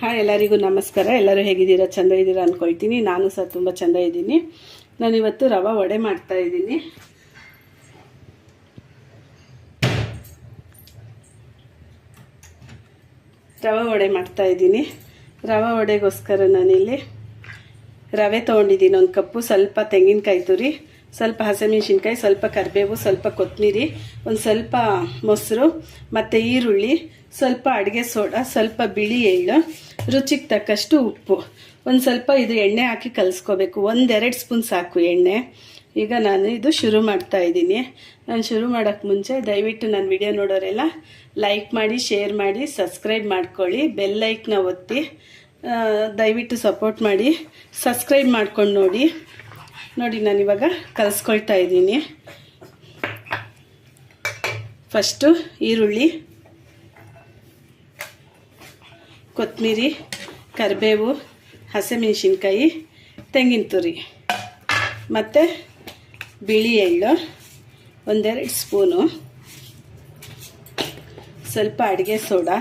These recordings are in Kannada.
ಹಾಯ್, ಎಲ್ಲರಿಗೂ ನಮಸ್ಕಾರ. ಎಲ್ಲರೂ ಹೇಗಿದ್ದೀರಾ? ಚಂದ ಇದ್ದೀರಾ ಅಂದ್ಕೊಳ್ತೀನಿ ನಾನು ಸಹ ತುಂಬ ಚಂದ ಇದ್ದೀನಿ. ನಾನಿವತ್ತು ರವೆ ವಡೆ ಮಾಡ್ತಾ ಇದ್ದೀನಿ. ರವೆ ವಡೆ ಮಾಡ್ತಾ ಇದ್ದೀನಿ. ರವೆ ವಡೆಗೋಸ್ಕರ ನಾನಿಲ್ಲಿ ರವೆ ತೊಗೊಂಡಿದ್ದೀನಿ. ಒಂದು ಕಪ್ಪು ಸ್ವಲ್ಪ ತೆಂಗಿನಕಾಯಿ ತುರಿ. ಸ್ವಲ್ಪ ಹಸಿಮೆಣ್ಸಿನ್ಕಾಯಿ, ಸ್ವಲ್ಪ ಕರಿಬೇವು, ಸ್ವಲ್ಪ ಕೊತ್ತಂಬರಿ ಒಂದು ಸ್ವಲ್ಪ ಮೊಸರು, ಮತ್ತು ಈರುಳ್ಳಿ, ಸ್ವಲ್ಪ ಅಡುಗೆ ಸೋಡಾ, ಸ್ವಲ್ಪ ಬಿಳಿ ಎಳ್ಳು, ರುಚಿಗೆ ತಕ್ಕಷ್ಟು ಉಪ್ಪು. ಒಂದು ಸ್ವಲ್ಪ ಇದು ಎಣ್ಣೆ ಹಾಕಿ ಕಲಿಸ್ಕೋಬೇಕು. ಒಂದೆರಡು ಸ್ಪೂನ್ ಸಾಕು ಎಣ್ಣೆ. ಈಗ ನಾನು ಇದು ಶುರು ಮಾಡ್ತಾ ಇದ್ದೀನಿ. ನಾನು ಶುರು ಮಾಡೋಕ್ಕೆ ಮುಂಚೆ ದಯವಿಟ್ಟು ನನ್ನ ವಿಡಿಯೋ ನೋಡೋರೆಲ್ಲ ಲೈಕ್ ಮಾಡಿ, ಶೇರ್ ಮಾಡಿ, ಸಬ್ಸ್ಕ್ರೈಬ್ ಮಾಡ್ಕೊಳ್ಳಿ. ಬೆಲ್ ಲೈಕ್ನ ಒತ್ತಿ ದಯವಿಟ್ಟು ಸಪೋರ್ಟ್ ಮಾಡಿ, ಸಬ್ಸ್ಕ್ರೈಬ್ ಮಾಡ್ಕೊಂಡು ನೋಡಿ. ನೋಡಿ, ನಾನು ಇವಾಗ ಕಲಿಸ್ಕೊಳ್ತಾ ಇದ್ದೀನಿ. ಫಸ್ಟು ಈರುಳ್ಳಿ ಕೊತ್ತಂಬರಿ ಕರಿಬೇವು, ಹಸಿಮೆಣಸಿನ್ಕಾಯಿ, ತೆಂಗಿನ ತುರಿ, ಮತ್ತು ಬಿಳಿ ಎಳ್ಳು, ಒಂದೆರಡು ಸ್ಪೂನು. ಸ್ವಲ್ಪ ಅಡುಗೆ ಸೋಡಾ.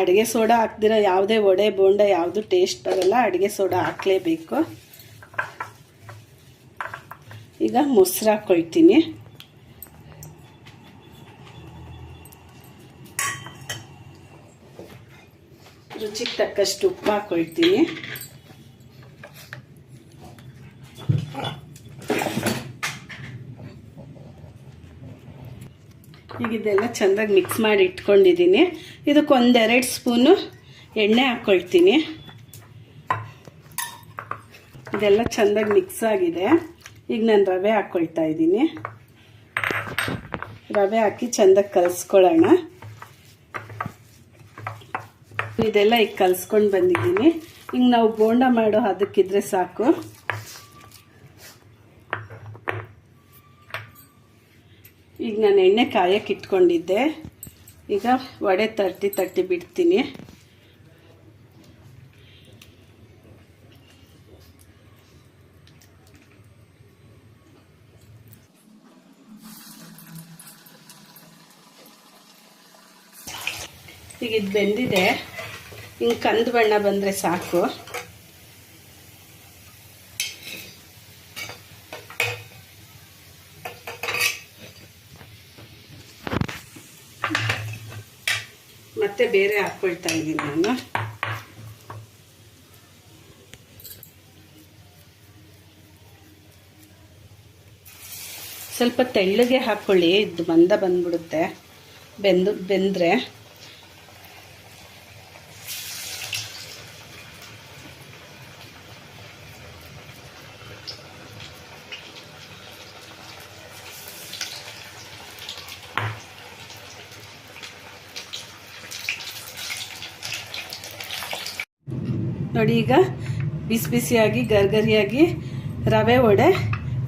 ಅಡುಗೆ ಸೋಡಾ ಹಾಕ್ದಿರ ಯಾವುದೇ ವಡೆ, ಬೋಂಡ ಯಾವುದು ಟೇಸ್ಟ್ ಬರಲ್ಲ, ಅಡುಗೆ ಸೋಡಾ ಹಾಕಲೇಬೇಕು. ಈಗ ಮೊಸರು ಹಾಕ್ಕೊಳ್ತೀನಿ ರುಚಿಗೆ ತಕ್ಕಷ್ಟು ಉಪ್ಪು ಹಾಕೊಳ್ತೀನಿ. ಈಗ ಇದೆಲ್ಲ ಚೆಂದಾಗಿ ಮಿಕ್ಸ್ ಮಾಡಿ ಇಟ್ಕೊಂಡಿದ್ದೀನಿ. ಇದಕ್ಕೆ ಒಂದೆರಡು ಸ್ಪೂನು ಎಣ್ಣೆ ಹಾಕ್ಕೊಳ್ತೀನಿ ಇದೆಲ್ಲ ಚೆಂದಾಗಿ ಮಿಕ್ಸ್ ಆಗಿದೆ. ಈಗ ನಾನು ರವೆ ಹಾಕ್ಕೊಳ್ತಾ ಇದ್ದೀನಿ. ರವೆ ಹಾಕಿ ಚೆಂದಾಗಿ ಕಲಿಸ್ಕೊಳ್ಳೋಣ. ಇದೆಲ್ಲ ಈಗ ಕಲಿಸ್ಕೊಂಡು ಬಂದಿದ್ದೀನಿ. ಈಗ ನಾವು ಬೋಂಡ ಮಾಡೋ ಅದಕ್ಕಿದ್ರೆ ಸಾಕು. ಈಗ ನಾನು ಎಣ್ಣೆ ಕಾಯಕ್ಕೆ ಇಟ್ಕೊಂಡಿದ್ದೆ. ಈಗ ವಡೆ ತಟ್ಟಿ ತಟ್ಟಿ ಬಿಡ್ತೀನಿ. ಈಗ ಇದು ಬೆಂದಿದೆ. ಹಿಂಗೆ ಕಂದು ಬಣ್ಣ ಬಂದರೆ ಸಾಕು. ಮತ್ತೆ ಬೇರೆ ಹಾಕ್ಕೊಳ್ತಾ ಇದ್ದೀನಿ ನಾನು. ಸ್ವಲ್ಪ ತೆಳ್ಳಗೆ ಹಾಕ್ಕೊಳ್ಳಿ ಇದು ಮಂದ ಬಂದ್ಬಿಡುತ್ತೆ. ಬೆಂದು ಬೆಂದರೆ. ನೋಡಿ ಈಗ ಬಿಸಿ ಬಿಸಿಯಾಗಿ, ಗರ್ಗರಿಯಾಗಿ ರವೆ ವಡೆ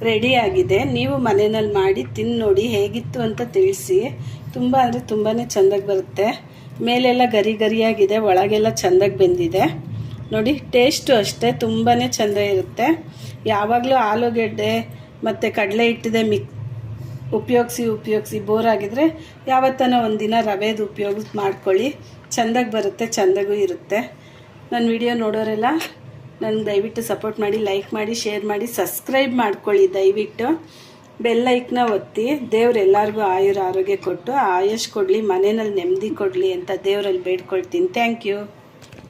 ರೆಡಿಯಾಗಿದೆ ನೀವು ಮನೆಯಲ್ಲಿ ಮಾಡಿ ತಿಂದು ನೋಡಿ ಹೇಗಿತ್ತು ಅಂತ ತಿಳಿಸಿ. ತುಂಬ ಅಂದರೆ ತುಂಬಾ ಚೆಂದಾಗಿ ಬರುತ್ತೆ. ಮೇಲೆಲ್ಲ ಗರಿ ಗರಿಯಾಗಿದೆ, ಒಳಗೆಲ್ಲ ಚೆಂದಾಗಿ ಬೆಂದಿದೆ. ನೋಡಿ ಟೇಸ್ಟು ಅಷ್ಟೇ ತುಂಬಾ ಚೆಂದ ಇರುತ್ತೆ. ಯಾವಾಗಲೂ ಆಲೂಗೆಡ್ಡೆ ಮತ್ತು ಕಡಲೆ ಹಿಟ್ಟಿದೆ ಮಿಕ್ ಉಪಯೋಗಿಸಿ ಉಪಯೋಗಿಸಿ ಬೋರ್ ಆಗಿದ್ರೆ ಯಾವತ್ತನ ಒಂದಿನ ರವೆದು ಉಪಯೋಗ ಮಾಡ್ಕೊಳ್ಳಿ. ಚೆಂದಾಗಿ ಬರುತ್ತೆ, ಚೆಂದಾಗೂ ಇರುತ್ತೆ. ನನ್ನ ವಿಡಿಯೋ ನೋಡೋರೆಲ್ಲ ನನಗೆ ದಯವಿಟ್ಟು ಸಪೋರ್ಟ್ ಮಾಡಿ ಲೈಕ್ ಮಾಡಿ ಶೇರ್ ಮಾಡಿ ಸಬ್ಸ್ಕ್ರೈಬ್ ಮಾಡ್ಕೊಳ್ಳಿ ದಯವಿಟ್ಟು. ಬೆಲ್ಲೈಕ್ನ ಒತ್ತಿ, ದೇವ್ರು ಎಲ್ಲರಿಗೂ ಆಯುರ ಆರೋಗ್ಯ ಕೊಟ್ಟು, ಆಯುಷ್ ಕೊಡಲಿ ಮನೆಯಲ್ಲಿ ನೆಮ್ಮದಿ ಕೊಡಲಿ ಅಂತ ದೇವರಲ್ಲಿ ಬೇಡ್ಕೊಳ್ತೀನಿ. Thank you